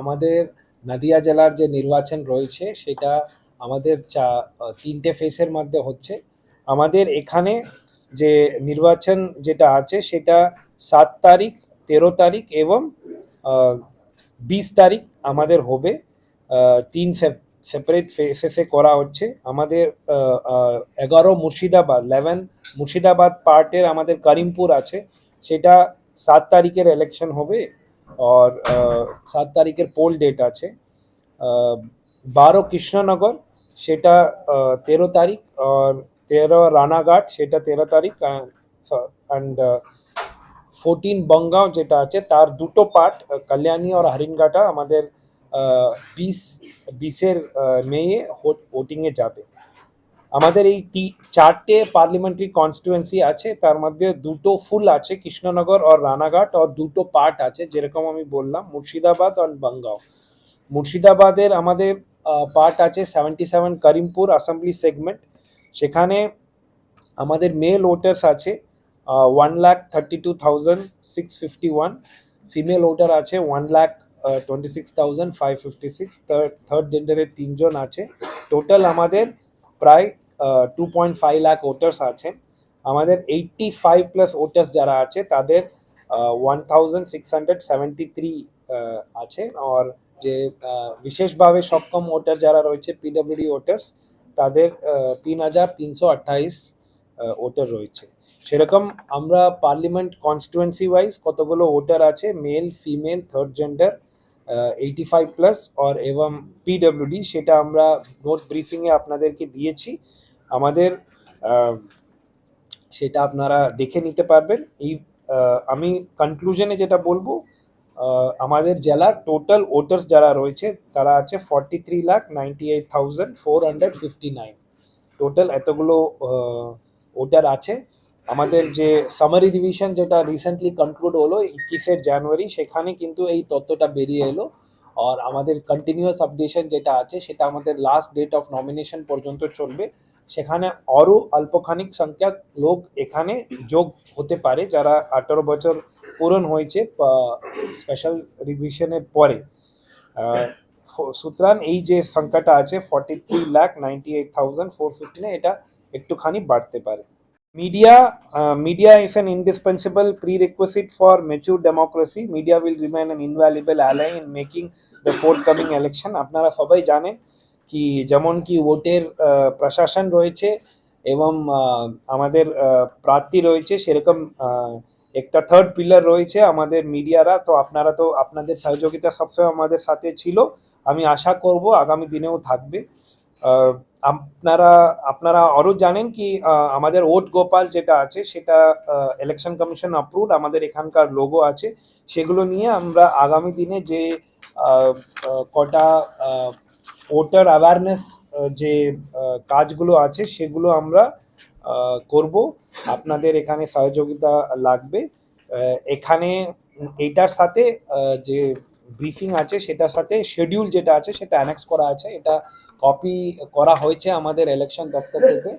আমাদের নদিয়া জেলার যে নির্বাচন রয়েছে, সেটা আমাদের চা, তিনটে ফেসের মধ্যে হচ্ছে। আমাদের এখানে যে নির্বাচন যেটা আছে, সেটা সাত তারিখ, তেরো তারিখ এবং বিশ তারিখ আমাদের হবে। তিন সেপারেট ফেসে করা হচ্ছে। আমাদের এগারো মুর্শিদাবাদ লেভেন মুর্শিদাবাদ পার্টের আমাদের করিমপুর আছে। সেটা সাত তারিখের ইলেকশন হবে। আহ, সাত তারিখের পোল ডেট আছে বারো কৃষ্ণনগর সেটা তেরো তারিখ আর তেরো রানাঘাট সেটা তেরো তারিখ অ্যান্ড ফোরটিন বঙ্গাঁও যেটা আছে তার দুটো পার্ট কল্যাণী আর হরিণঘাটা আমাদের বিশ বিশের মেয়ে ভোটিংয়ে যাবে আমাদের এই চারটে পার্লামেন্টারি কনস্টিটুয়েন্সি আছে, তার মধ্যে দুটো ফুল আছে, কৃষ্ণনগর আর রানাঘাট, আর দুটো পার্ট আছে, যেরকম আমি বললাম, মুর্শিদাবাদ আর বাঙ্গাও মুর্শিদাবাদের আমাদের পার্ট আছে seventy seven Karimpur assembly segment সেখানে আমাদের মেল ভোটার্স আছে one lakh thirty two thousand six fifty one female voter আছে one lakh twenty six thousand five fifty six third third জেন্ডারের তিনজন আছে। টোটাল আমাদের প্রায় two point five lakh voters আছেন। আমাদের এইটটি ফাইভ প্লাস ভোটার্স যারা আছে, তাদের one thousand six hundred seventy three আছে। আর যে বিশেষভাবে সক্ষম ভোটার যারা রয়েছে পিডব্লিউডি ভোটার্স তাদের তিন হাজার তিনশো আঠাইশ ভোটার রয়েছে। সেরকম আমরা পার্লামেন্ট কনস্টিটুয়েন্সি ওয়াইজ কতগুলো ভোটার আছে male female third gender eighty five plus আর এবং পিডব্লিউডি সেটা আমরা নোট ব্রিফিংয়ে আপনাদেরকে দিয়েছি। আমাদের সেটা আপনারা দেখে নিতে পারবেন। এই আমি কনক্লুশনে যেটা বলব আমাদের জেলার টোটাল ভোটার্স যারা রয়েছে, তারা আছে forty three lakh ninety eight thousand four hundred fifty nine total এতগুলো ভোটার আছে। আমাদের যে সামারি ডিভিশন যেটা রিসেন্টলি কনক্লুড হলো ইক্কিশে জানুয়ারি, সেখানে কিন্তু এই তথ্যটা বেরিয়ে এলো। আর আমাদের কন্টিনিউয়াস আপডেশন যেটা আছে, সেটা আমাদের লাস্ট ডেট অফ নমিনেশন পর্যন্ত চলবে। সেখানে আরও অল্পখানিক সংখ্যক লোক এখানে যোগ হতে পারে, যারা আঠারো বছর পূরণ হয়েছে স্পেশাল রিভিশনের পরে। সুতরাং এই যে সংখ্যাটা আছে forty three lakh ninety eight thousand four ফিফটিনে এটা একটুখানি বাড়তে পারে। Media, uh, media is an indispensable prerequisite for mature democracy. Media will remain an invaluable ally in making the forthcoming election. আপনারা সবাই জানেন কি যেমন কি ভোটের প্রশাসন রয়েছে এবং আমাদের প্রার্থী রয়েছে সেরকম একটা থার্ড পিলার রয়েছে আমাদের মিডিয়ারা তো আপনারা তো আপনাদের সহযোগিতা সবসময় আমাদের সাথে ছিল আমি আশা করব আগামী দিনেও থাকবে আপনারা আপনারা আরও জানেন কি আমাদের ওট গোপাল যেটা আছে, সেটা ইলেকশন কমিশন অ্যাপ্রুভড আমাদের এখানকার লোগো আছে, সেগুলো নিয়ে আমরা আগামী দিনে যে কটা ভোটার অ্যাওয়ারনেস যে কাজগুলো আছে, সেগুলো আমরা করব। আপনাদের এখানে সহযোগিতা লাগবে। এখানে এইটার সাথে যে ব্রিফিং আছে, সেটার সাথে শিডিউল যেটা আছে, সেটা অ্যানেক্স করা আছে। এটা কপি করা হয়েছে আমাদের ইলেকশন দপ্তর থেকে।